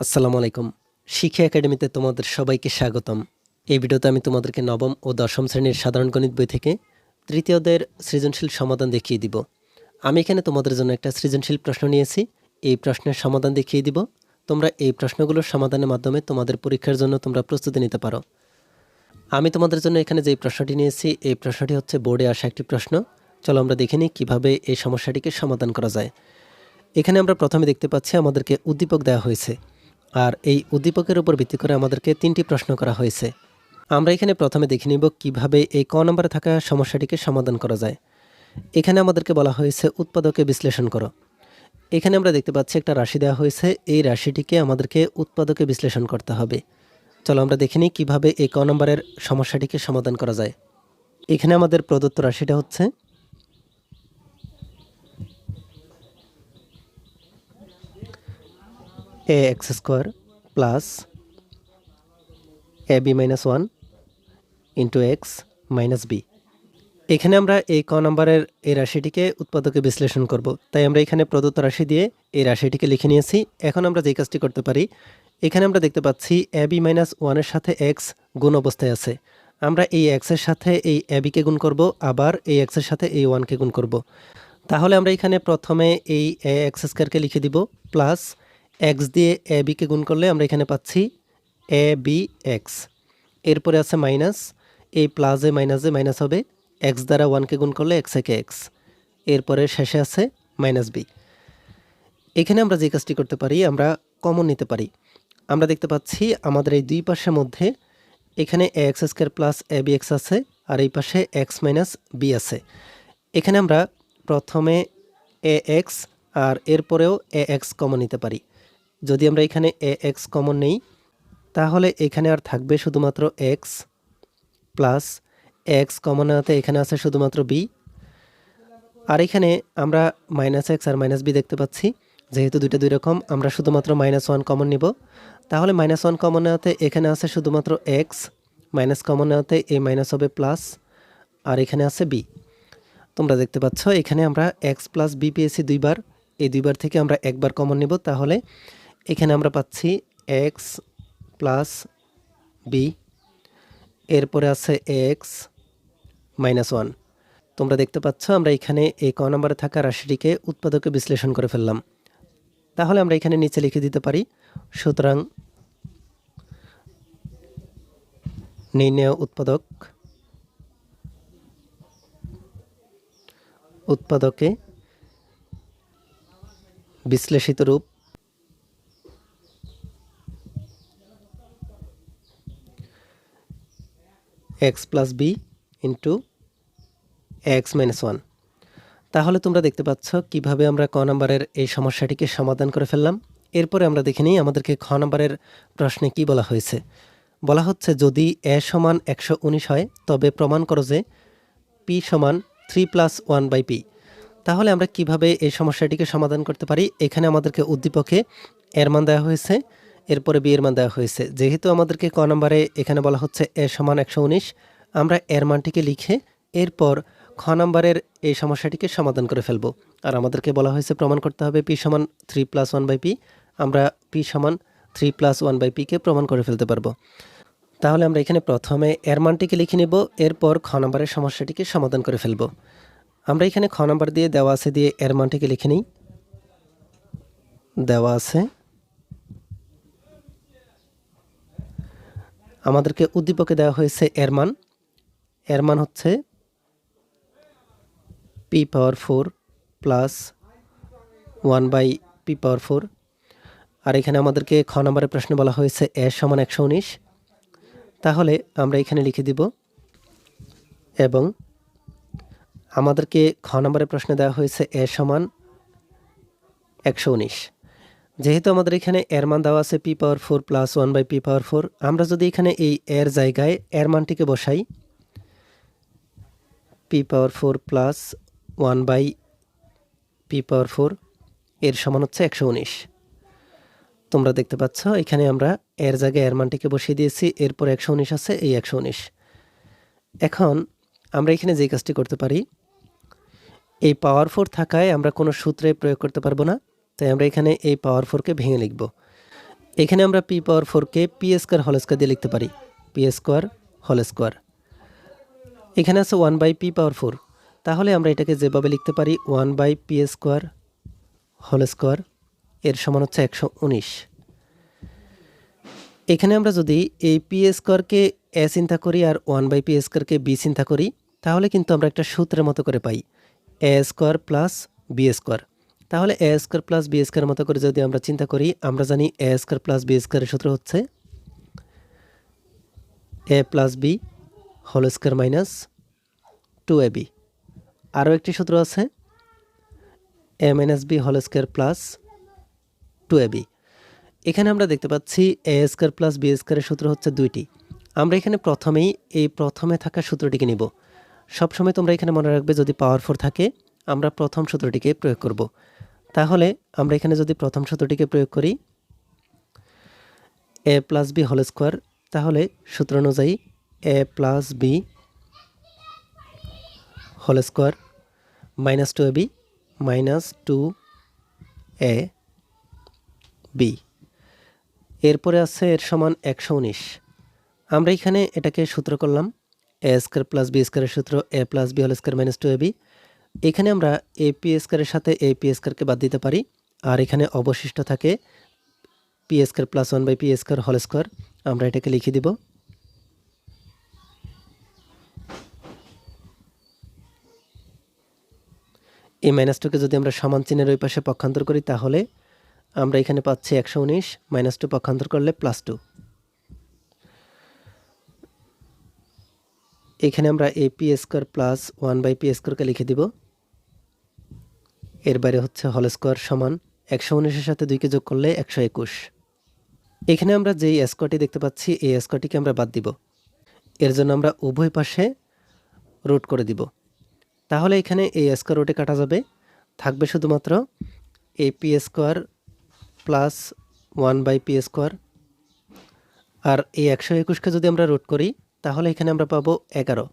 আসসালামু আলাইকুম। শিক্ষা একাডেমিতে তোমাদের সবাইকে স্বাগতম। এই ভিডিওতে আমি তোমাদেরকে নবম ও দশম শ্রেণির সাধারণ গণিত বই থেকে তৃতীয়দের সৃজনশীল সমাধান দেখিয়ে দিব। আমি এখানে তোমাদের জন্য একটা সৃজনশীল প্রশ্ন নিয়েছি। এই প্রশ্নের সমাধান দেখিয়ে দিব। তোমরা এই প্রশ্নগুলোর সমাধানের মাধ্যমে তোমাদের পরীক্ষার জন্য তোমরা প্রস্তুতি নিতে পারো। আমি তোমাদের জন্য এখানে যে প্রশ্নটি নিয়েছি, এই প্রশ্নটি হচ্ছে বোর্ডে আসা একটি প্রশ্ন। চলো আমরা দেখে নিই কীভাবে এই সমস্যাটিকে সমাধান করা যায়। এখানে আমরা প্রথমে দেখতে পাচ্ছি, আমাদেরকে উদ্দীপক দেওয়া হয়েছে। আর এই উদ্দীপকের উপর ভিত্তি করে আমাদেরকে তিনটি প্রশ্ন করা হয়েছে। আমরা এখানে প্রথমে দেখে নিব কীভাবে এই ক নম্বরে থাকা সমস্যাটিকে সমাধান করা যায়। এখানে আমাদেরকে বলা হয়েছে উৎপাদকে বিশ্লেষণ করো। এখানে আমরা দেখতে পাচ্ছি একটা রাশি দেওয়া হয়েছে। এই রাশিটিকে আমাদেরকে উৎপাদকে বিশ্লেষণ করতে হবে। চলো আমরা দেখে নিই কীভাবে এই ক নম্বরের সমস্যাটিকে সমাধান করা যায়। এখানে আমাদের প্রদত্ত রাশিটা হচ্ছে a x square plus a b minus one into x minus b. এখানে আমরা এই ক নম্বরের এই রাশিটিকে উৎপাদকে বিশ্লেষণ করব। তাই আমরা এখানে প্রদত্ত রাশি দিয়ে এই রাশিটিকে লিখে নিয়েছি। এখন আমরা যে কাজটি করতে পারি, এখানে আমরা দেখতে পাচ্ছি এ বি মাইনাস ওয়ানের সাথে এক্স গুণ অবস্থায় আছে। আমরা এই এক্সের সাথে এই এ বিকে গুণ করব, আবার এই এক্সের সাথে এই ওয়ানকে গুণ করব। তাহলে আমরা এখানে প্রথমে এই এ এক্স স্কোয়ারকে লিখে দিব, প্লাস এক্স দিয়ে এ বিকে গুণ করলে আমরা এখানে পাচ্ছি এ বি এক্স। এরপরে আছে মাইনাস এই প্লাসে মাইনাসে মাইনাস হবে এক্স দ্বারা ওয়ানকে গুণ করলে এক্স একে এক্স। এরপরে শেষে আছে মাইনাস বি। এখানে আমরা যে কাজটি করতে পারি, আমরা কমন নিতে পারি। আমরা দেখতে পাচ্ছি আমাদের এই দুই পাশের মধ্যে এখানে a x square plus a b x আছে, আর এই পাশে এক্স মাইনাস বি আছে। এখানে আমরা প্রথমে এ এক্স আর এরপরেও এ এক্স কমন নিতে পারি। যদি আমরা এখানে এ এক্স কমন নেই, তাহলে এখানে আর থাকবে শুধুমাত্র এক্স প্লাস এক্স কমন নেওয়াতে এখানে আছে শুধুমাত্র বি। আর এখানে আমরা মাইনাস এক্স আর মাইনাস বি দেখতে পাচ্ছি। যেহেতু দুইটা দুই রকম, আমরা শুধুমাত্র মাইনাস ওয়ান কমন নিব। তাহলে মাইনাস ওয়ান কমন নেওয়াতে এখানে আছে শুধুমাত্র এক্স, মাইনাস কমন নেওয়াতে এই মাইনাস হবে প্লাস, আর এখানে আছে বি। তোমরা দেখতে পাচ্ছ, এখানে আমরা এক্স প্লাস বি পেয়েছি দুইবার। এই দুইবার থেকে আমরা একবার কমন নিব, তাহলে এখানে আমরা পাচ্ছি এক্স প্লাস বি এরপরে আছে এক্স মাইনাস ওয়ান তোমরা দেখতে পাচ্ছ, আমরা এখানে এই ক নম্বরে থাকা রাশিটিকে উৎপাদকে বিশ্লেষণ করে ফেললাম। তাহলে আমরা এখানে নিচে লিখে দিতে পারি, সুতরাং নির্ণয় উৎপাদক, উৎপাদকে বিশ্লেষিত রূপ x plus b into x minus one. তাহলে তোমরা দেখতে পাচ্ছ কীভাবে আমরা ক নম্বরের এই সমস্যাটিকে সমাধান করে ফেললাম। এরপরে আমরা দেখে নিই আমাদেরকে খ নম্বরের প্রশ্নে কি বলা হয়েছে। বলা হচ্ছে যদি এ সমান একশো উনিশ হয়, তবে প্রমাণ করো যে পি সমান three plus one by p. তাহলে আমরা কীভাবে এই সমস্যাটিকে সমাধান করতে পারি? এখানে আমাদেরকে উদ্দীপকে এর মান দেওয়া হয়েছে। এরপরে বি এর মান দেওয়া হয়েছে। যেহেতু আমাদেরকে ক নম্বরে এখানে বলা হচ্ছে এ সমান একশো উনিশ, আমরা এর মানটিকে লিখে এরপর খ নম্বরের এই সমস্যাটিকে সমাধান করে ফেলব। আর আমাদেরকে বলা হয়েছে প্রমাণ করতে হবে পি সমান three plus one by p, আমরা পি সমান থ্রি প্লাস ওয়ান বাই পিকে প্রমাণ করে ফেলতে পারব। তাহলে আমরা এখানে প্রথমে এর মানটিকে লিখে নেব, এরপর খ নম্বরের সমস্যাটিকে সমাধান করে ফেলব। আমরা এখানে খ নম্বর দিয়ে দেওয়া আছে দিয়ে এর মানটিকে লিখে নিই। দেওয়া আছে আমাদেরকে উদ্দীপকে দেওয়া হয়েছে এর মান এর মান হচ্ছে p power four plus one by p power four আর এখানে আমাদেরকে খ নম্বরের প্রশ্ন বলা হয়েছে এ সমান একশো উনিশ। তাহলে আমরা এখানে লিখে দিব এবং আমাদেরকে খ নম্বরের প্রশ্নে দেওয়া হয়েছে এ সমান একশো উনিশ। যেহেতু আমাদের এখানে এর মান দেওয়া আছে p power four plus one by p power four, আমরা যদি এখানে এই এর জায়গায় এর মানটিকে বসাই, p power four plus one by p power four, এর সমান হচ্ছে একশো উনিশ। তোমরা দেখতে পাচ্ছ, এখানে আমরা এর জায়গায় এর মানটিকে বসিয়ে দিয়েছি, এরপর একশো উনিশ আছে, এই একশো উনিশ। এখন আমরা এখানে যে কাজটি করতে পারি, এই পাওয়ার ফোর থাকায় আমরা কোনো সূত্রে প্রয়োগ করতে পারব না। তাই আমরা এখানে এই পাওয়ার ফোরকে ভেঙে লিখব। এখানে আমরা পি পাওয়ার ফোরকে পি স্কোয়ার হল স্কোয়ার দিয়ে লিখতে পারি। পি স্কোয়ার হল স্কোয়ার এখানে আছে one by p power four তাহলে আমরা এটাকে যেভাবে লিখতে পারি one by p square whole square এর সমান হচ্ছে একশো উনিশ। এখানে আমরা যদি এই পি স্কোয়ারকে এ চিন্তা করি আর ওয়ান বাই পি স্কোয়ারকে বি চিন্তা করি, তাহলে কিন্তু আমরা একটা সূত্রের মতো করে পাই। A square plus b square তাহলে a square plus b square মতো করে যদি আমরা চিন্তা করি, আমরা জানি এ স্কোয়ার প্লাস বি স্কোয়ারের সূত্র হচ্ছে a plus b whole square minus two a b আরও একটি সূত্র আছে a minus b whole square plus two a b এখানে আমরা দেখতে পাচ্ছি এ স্কোয়ার প্লাস বি স্কোয়ারের সূত্র হচ্ছে দুইটি। আমরা এখানে প্রথমেই এই প্রথমে থাকা সূত্রটিকে নিব। সবসময় তোমরা এখানে মনে রাখবে যদি পাওয়ার ফোর থাকে, আমরা প্রথম সূত্রটিকে প্রয়োগ করব। তাহলে আমরা এখানে যদি প্রথম সূত্রটিকে প্রয়োগ করি, a plus b whole square, তাহলে সূত্র অনুযায়ী a plus b whole square minus two a b minus two a b. এরপরে আছে এর সমান একশো উনিশ। আমরা এখানে এটাকে সূত্র করলাম, এ স্কোয়ার প্লাস বি স্কোয়ারের সূত্র, a plus b whole square minus two a b এখানে আমরা এ পি স্কোয়ারের সাথে এ পি স্কোয়ারকে বাদ দিতে পারি। আর এখানে অবশিষ্ট থাকে p square plus one by p square whole square আমরা এটাকে লিখে দিব। এই মাইনাস টুকে যদি আমরা সমান চিহ্নের ওই পাশে পক্ষান্তর করি, তাহলে আমরা এখানে পাচ্ছি একশো উনিশ মাইনাস টু পক্ষান্তর করলে প্লাস টু এখানে আমরা এ p square plus one by p স্কোয়ারকে লিখে দিব। এর বাইরে হচ্ছে হল স্কোয়ার সমান একশো উনিশের সাথে দুইকে যোগ করলে একশো একুশ। এখানে আমরা যেই স্কোয়ারটি দেখতে পাচ্ছি, এই স্কোয়ারটিকে আমরা বাদ দিব। এর জন্য আমরা উভয় পাশে রুট করে দিব। তাহলে এখানে এই স্কোয়ার রুটে কাটা যাবে। থাকবে শুধুমাত্র এ p square plus one by p square আর এই একশো একুশকে যদি আমরা রুট করি, তাহলে এখানে আমরা পাবো এগারো।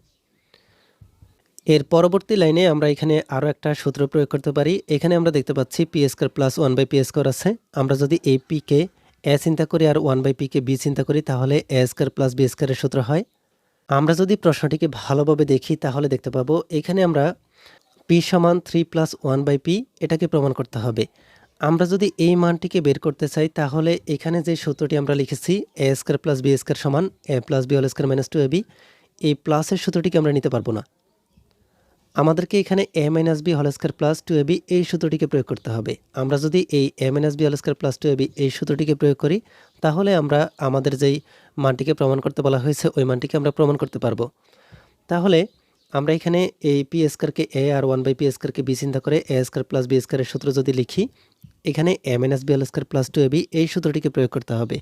এর পরবর্তী লাইনে আমরা এখানে আরও একটা সূত্র প্রয়োগ করতে পারি। এখানে আমরা দেখতে পাচ্ছি p square plus one by p square আছে। আমরা যদি এই পিকে এ চিন্তা করি আর ওয়ান বাই পিকে বি চিন্তা করি, তাহলে এ স্কোয়ার প্লাস বি স্কোয়ারের সূত্র হয়। আমরা যদি প্রশ্নটিকে ভালোভাবে দেখি, তাহলে দেখতে পাবো এখানে আমরা পি সমান three plus one by p এটাকে প্রমাণ করতে হবে। আমরা যদি এই মানটিকে বের করতে চাই, তাহলে এখানে যে সূত্রটি আমরা লিখেছি a square plus b square সমান a plus b whole square minus two a b এই প্লাসের সূত্রটিকে আমরা নিতে পারব না। আমাদেরকে এখানে a minus b whole square plus two a b এই সূত্রটিকে প্রয়োগ করতে হবে। আমরা যদি এই a minus b whole square plus two a b এই সূত্রটিকে প্রয়োগ করি, তাহলে আমরা আমাদের যেই মানটিকে প্রমাণ করতে বলা হয়েছে, ওই মানটিকে আমরা প্রমাণ করতে পারব। তাহলে আমরা এখানে এই পি স্কোয়ারকে এ আর ওয়ান বাই পি স্কোয়ারকে বি চিন্তা করে এ স্কোয়ার প্লাস বি স্কোয়ারের সূত্র যদি লিখি, এখানে a minus b whole square plus two a b এই সূত্রটিকে প্রয়োগ করতে হবে।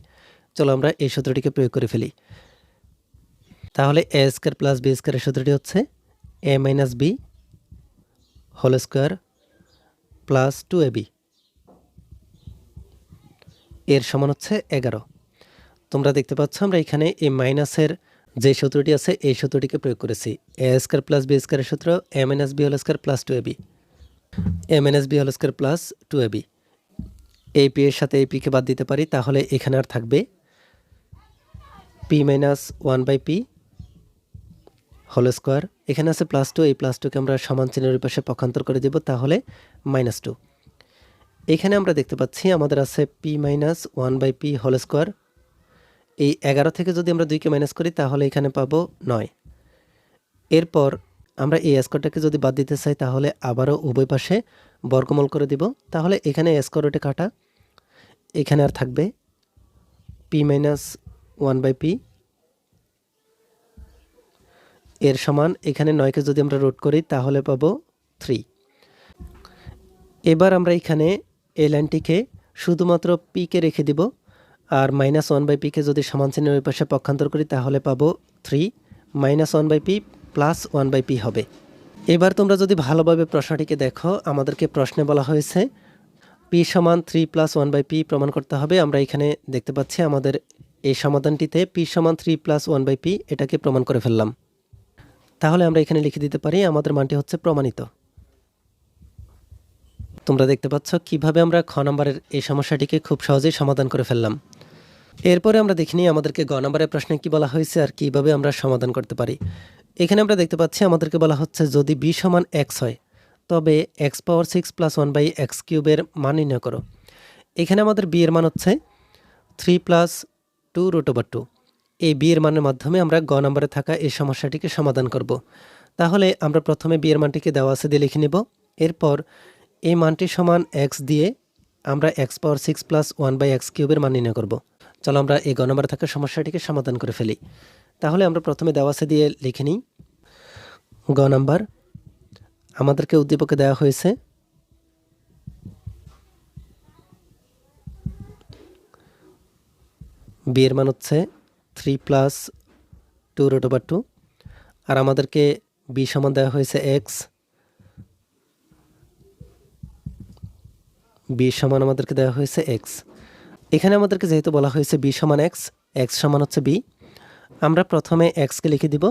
চলো আমরা এই সূত্রটিকে প্রয়োগ করে ফেলি। তাহলে এ স্কোয়ার প্লাস বি স্কোয়ারের সূত্রটি হচ্ছে a minus b whole square plus two a b এর সমান হচ্ছে এগারো। তোমরা দেখতে পাচ্ছ আমরা এখানে এই মাইনাসের যে সূত্রটি আছে, এই সূত্রটিকে প্রয়োগ করেছি। এ স্কোয়ার প্লাস বি স্কোয়ারের সূত্র M N S b whole square plus two a b M N S b whole plus two a b এই পি এর সাথে এই পিকে বাদ দিতে পারি, তাহলে এখানে আর থাকবে p minus one by p whole square. এখানে আছে প্লাস টু, এই প্লাস টুকে আমরা সমান চিহ্নের পাশে পক্ষান্তর করে দেব, তাহলে মাইনাস টু। এখানে আমরা দেখতে পাচ্ছি আমাদের আছে p minus one by p whole square. এই এগারো থেকে যদি আমরা দুইকে মাইনাস করি, তাহলে এখানে পাবো নয়। এরপর আমরা এই স্কোয়ারটাকে যদি বাদ দিতে চাই, তাহলে আবারও উভয় পাশে বর্গমূল করে দিব। তাহলে এখানে স্কোয়ার ওটে কাটা। এখানে আর থাকবে p minus one by p এর সমান এখানে নয়কে যদি আমরা রুট করি, তাহলে পাবো থ্রি। এবার আমরা এখানে এই লাইনটিকে শুধুমাত্র পিকে রেখে দিব, আর মাইনাস ওয়ান বাই পিকে যদি সমান চিহ্নের ওই পাশে পক্ষান্তর করি, তাহলে পাবো three. Minus one by p plus one by p হবে। এবার তোমরা যদি ভালোভাবে প্রশ্নটিকে দেখো, আমাদেরকে প্রশ্নে বলা হয়েছে পি সমান three plus one by p প্রমাণ করতে হবে। আমরা এখানে দেখতে পাচ্ছি আমাদের এই সমাধানটিতে পি সমান three plus one by p এটাকে প্রমাণ করে ফেললাম। তাহলে আমরা এখানে লিখে দিতে পারি, আমাদের মানটি হচ্ছে প্রমাণিত। তোমরা দেখতে পাচ্ছ কীভাবে আমরা খ নম্বরের এই সমস্যাটিকে খুব সহজেই সমাধান করে ফেললাম। এরপরে আমরা দেখিনি আমাদেরকে গ নম্বরের প্রশ্নে কি বলা হয়েছে আর কীভাবে আমরা সমাধান করতে পারি। এখানে আমরা দেখতে পাচ্ছি আমাদেরকে বলা হচ্ছে যদি বি সমান এক্স হয়, তবে x power six plus one by x কিউবের মান নির্ণয় করো। এখানে আমাদের বি এর মান হচ্ছে three plus two root over two এই বিয়ের মানের মাধ্যমে আমরা গ নম্বরে থাকা এই সমস্যাটিকে সমাধান করব। তাহলে আমরা প্রথমে বিয়ের মানটিকে দেওয়া আছে দিয়ে লিখে নেব। এরপর এই মানটি সমান এক্স দিয়ে আমরা x power six plus one by x কিউবের মান নির্ণয় করব। চলো আমরা এই গ নম্বরে থাকা সমস্যাটিকে সমাধান করে ফেলি। তাহলে আমরা প্রথমে দেওয়া আছে দিয়ে লিখে নিই। গ নাম্বার, আমাদেরকে উদ্দীপকে দেওয়া হয়েছে বিয়ের মান হচ্ছে three plus two root over two আর আমাদেরকে বি সমান দেওয়া হয়েছে এক্স বি সমান আমাদেরকে দেওয়া হয়েছে এক্স এখানে আমাদেরকে যেহেতু বলা হয়েছে বি সমান এক্স এক্স সমান হচ্ছে বি আমরা প্রথমে এক্সকে লিখে দিব।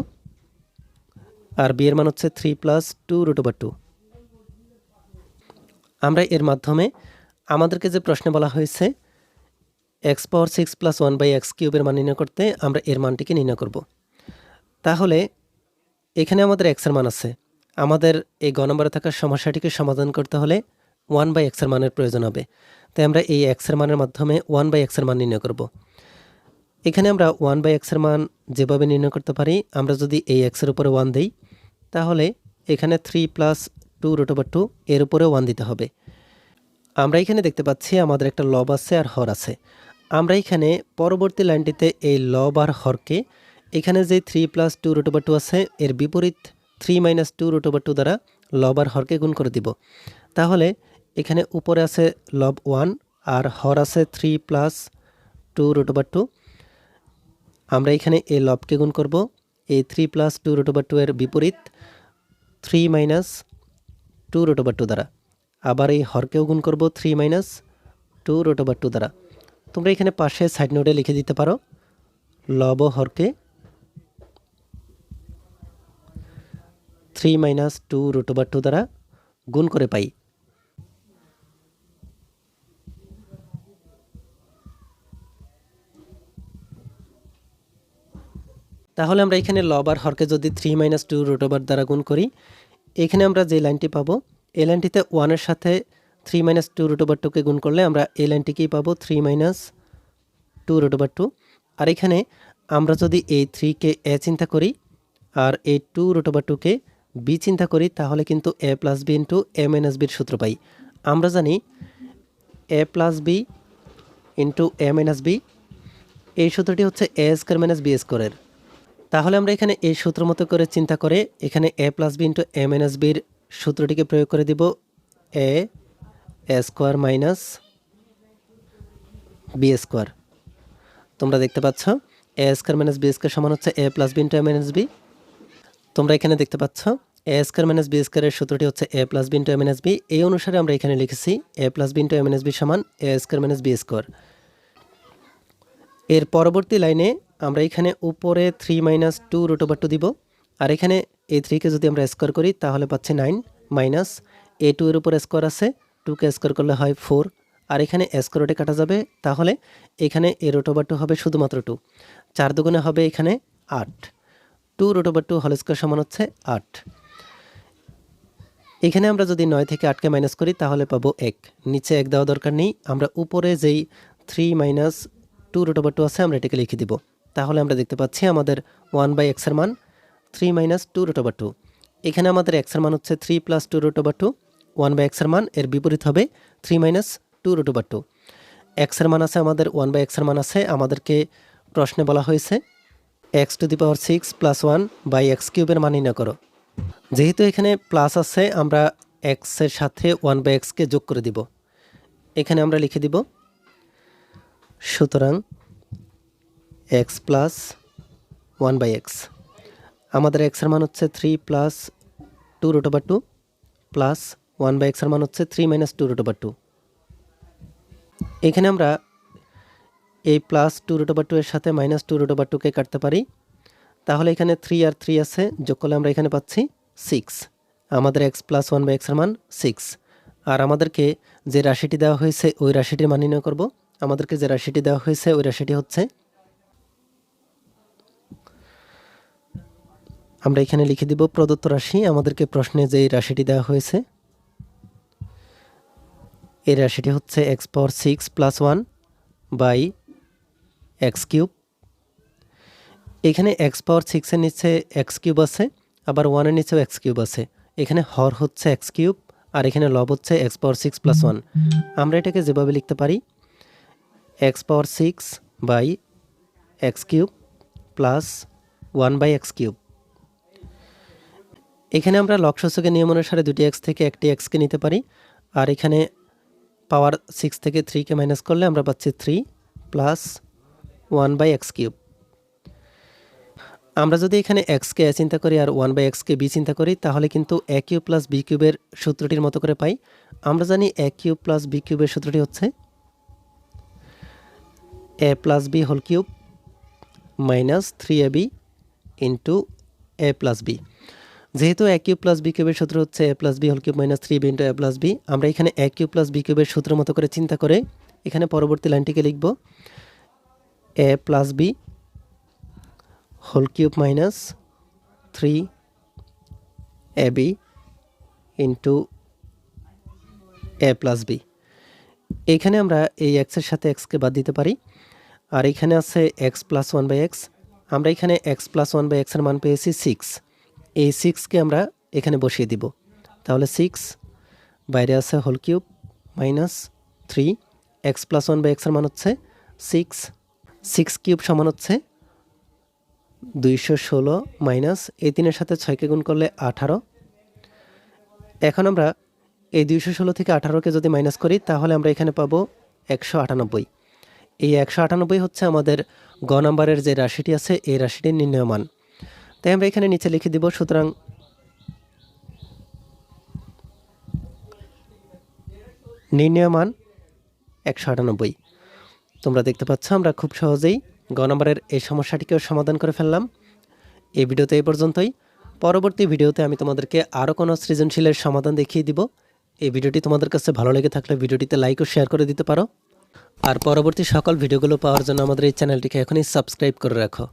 আর বি এর মান হচ্ছে three plus two root over two আমরা এর মাধ্যমে আমাদেরকে যে প্রশ্নে বলা হয়েছে x power six plus one by x কিউবের মান নির্ণয় করতে আমরা এর মানটিকে নির্ণয় করব। তাহলে এখানে আমাদের এক্সের মান আছে। আমাদের এই গ নম্বরে থাকা সমস্যাটিকে সমাধান করতে হলে ওয়ান বাই এক্সের মানের প্রয়োজন হবে। তাই আমরা এই এক্সের মানের মাধ্যমে ওয়ান বাই এক্সের মান নির্ণয় করব। এখানে আমরা ওয়ান বাই এক্সের মান যেভাবে নির্ণয় করতে পারি, আমরা যদি এই এক্সের উপরে ওয়ান দিই, তাহলে এখানে three plus two root over two এর উপরে ওয়ান দিতে হবে। আমরা এখানে দেখতে পাচ্ছি আমাদের একটা লব আছে আর হর আছে। আমরা এখানে পরবর্তী লাইনটিতে এই লব আর হরকে, এখানে যে three plus two root over two আছে, এর বিপরীত three minus two root over two দ্বারা লব আর হরকে গুণ করে দিব। তাহলে এখানে উপরে আছে লব ওয়ান আর হর আছে three plus two root over two আমরা এখানে এই লবকে গুণ করব, এই three plus two root over two এর বিপরীত three minus two root over two দ্বারা। আবার এই হরকেও গুণ করব three minus two root over two দ্বারা। তোমরা এখানে পাশে সাইড নোটে লিখে দিতে পারো। লব হরকে three minus two root two দ্বারা গুণ করে পাই। তাহলে আমরা এখানে লব আর হরকে যদি থ্রি মাইনাস টু রুট দ্বারা গুণ করি, এখানে আমরা যে লাইনটি পাবো, এই লাইনটিতে ওয়ানের সাথে three minus two root over টুকে গুণ করলে আমরা এই লাইনটিকেই পাবো three minus two root over two আর এখানে আমরা যদি এই থ্রিকে এ চিন্তা করি আর এই টু রুট ওভার টুকে বি চিন্তা করি, তাহলে কিন্তু a plus b into a minus বির সূত্র পাই। আমরা জানি a plus b into a minus b এই সূত্রটি হচ্ছে এ স্কোয়ার মাইনাস বি স্কোয়ারের তাহলে আমরা এখানে এই সূত্র মতো করে চিন্তা করে এখানে a plus b into a minus বির সূত্রটিকে প্রয়োগ করে দিব a square minus b square. তোমরা দেখতে পাচ্ছ, a square minus b square সমান হচ্ছে a plus b into a minus b. তোমরা এখানে দেখতে পাচ্ছ, এ স্কোয়ার মাইনাস বি স্কোয়ারের সূত্রটি হচ্ছে a plus b into a minus b. এই অনুসারে আমরা এখানে লিখেছি, a plus b into a minus b সমান a square minus b square. এর পরবর্তী লাইনে আমরা এখানে উপরে three minus two root over two দিব। আর এখানে এই থ্রিকে যদি আমরা স্কোয়ার করি, তাহলে পাচ্ছি নাইন মাইনাস এ টু এর উপর স্কোয়ার আছে। টুকে স্কোয়ার করলে হয় ফোর আর এখানে স্কোয়ারটে কাটা যাবে, তাহলে এখানে এ রুট ওভার টু হবে শুধুমাত্র টু চার দুগুণে হবে এখানে আট। Two root over two whole square সমান হচ্ছে আট। এখানে আমরা যদি নয় থেকে আটকে মাইনাস করি, তাহলে পাবো এক। নিচে এক দেওয়া দরকার নেই, আমরা উপরে যেই three minus two root over two আছে, আমরা এটাকে লিখে দিব। তাহলে আমরা দেখতে পাচ্ছি আমাদের ওয়ান বাই এক্সের মান three minus two root over two এখানে আমাদের এক্সের মান হচ্ছে three plus two root over two one by এক্সের মান, এর বিপরীত হবে three minus two root over two. এক্সের মান আছে আমাদের, ওয়ান বাই এক্সের মান আছে, আমাদেরকে প্রশ্নে বলা হয়েছে, x to the power six plus one by x কিউবের মান নির্ণয় করো। যেহেতু এখানে প্লাস আছে, আমরা এক্সের সাথে ওয়ান বাই এক্সকে যোগ করে দিব। এখানে আমরা লিখে দিব, সুতরাং x plus one by x. আমাদের এক্সের মান হচ্ছে three plus two root over two plus one by এক্সের মান হচ্ছে three minus two root over two. এখানে আমরা এই plus two root over two এর সাথে মাইনাস টু রুট ওভার টুকে কাটতে পারি। তাহলে এখানে থ্রি আর থ্রি আছে, যোগ করলে আমরা এখানে পাচ্ছি সিক্স। আমাদের এক্স প্লাস ওয়ান বাই এক্সের মান সিক্স। আর আমাদেরকে যে রাশিটি দেওয়া হয়েছে, ওই রাশিটির মান নির্ণয় করব। আমাদেরকে যে রাশিটি দেওয়া হয়েছে, ওই রাশিটি হচ্ছে আমরা এখানে লিখে দিব প্রদত্ত রাশি। আমাদেরকে প্রশ্নে যে রাশিটি দেওয়া হয়েছে এই রাশিটি হচ্ছে x power six plus one by x cube. এখানে এক্স পাওয়ার সিক্সের নিচে এক্স কিউব আছে, আবার ওয়ানের নিচেও এক্স কিউব আছে। এখানে হর হচ্ছে এক্স কিউব, আর এখানে লব হচ্ছে x power six plus one. আমরা এটাকে যেভাবে লিখতে পারি, x power six by x cube plus one by x cube. এখানে আমরা লক্ষ্যসূচকের নিয়ম অনুসারে দুটি এক্স থেকে একটি এক্সকে নিতে পারি, আর এখানে পাওয়ার সিক্স থেকে থ্রিকে মাইনাস করলে আমরা পাচ্ছি three plus one by x cube আমরা যদি এখানে এক্সকে এ চিন্তা করি আর ওয়ান বাই এক্সকে বি চিন্তা করি, তাহলে কিন্তু এ কিউব প্লাস বি কিউবের সূত্রটির মতো করে পাই। আমরা জানি এ কিউব প্লাস বি কিউবের সূত্রটি হচ্ছে a plus b whole cube minus three a b into a plus b যেহেতু এ কিউব প্লাস বি কিউবের সূত্র হচ্ছে a plus b whole cube minus three b into a plus b আমরা এখানে এ cube plus B কিউবের সূত্র মতো করে চিন্তা করে এখানে পরবর্তী লাইনটিকে লিখব। A plus b whole cube minus three a b into a plus b এইখানে আমরা এই এক্সের সাথে এক্সকে বাদ দিতে পারি। আর এখানে আছে x plus one by x আমরা এখানে এক্স প্লাস ওয়ান বাই এক্সের মান পেয়েছি সিক্স এই সিক্সকে আমরা এখানে বসিয়ে দিব। তাহলে সিক্স বাইরে আছে whole cube minus three x plus one by এক্সের মান হচ্ছে সিক্স সিক্স কিউব সমান হচ্ছে দুইশো ষোলো মাইনাস এই তিনের সাথে ছয়কে গুণ করলে আঠারো। এখন আমরা এই দুইশো ষোলো থেকে আঠারোকে যদি মাইনাস করি, তাহলে আমরা এখানে পাবো একশো আটানব্বই। এই একশো আটানব্বই হচ্ছে আমাদের গ নাম্বারের যে রাশিটি আছে, এই রাশিটির নির্ণয় মান তাই আমরা এখানে নিচে লিখে দিব, সুতরাং নির্ণয় মান একশো আটানব্বই। তোমরা দেখতে পাচ্ছ, আমরা খুব সহজেই গ নম্বরের এই সমস্যাটিকেও সমাধান করে ফেললাম। এই ভিডিওতে এই পর্যন্তই। পরবর্তী ভিডিওতে আমি তোমাদেরকে আরও কোনো সৃজনশীলের সমাধান দেখিয়ে দিব। এই ভিডিওটি তোমাদের কাছে ভালো লেগে থাকলে ভিডিওটিতে লাইক ও শেয়ার করে দিতে পারো। আর পরবর্তী সকল ভিডিওগুলো পাওয়ার জন্য আমাদের এই চ্যানেলটিকে এখনই সাবস্ক্রাইব করে রাখো।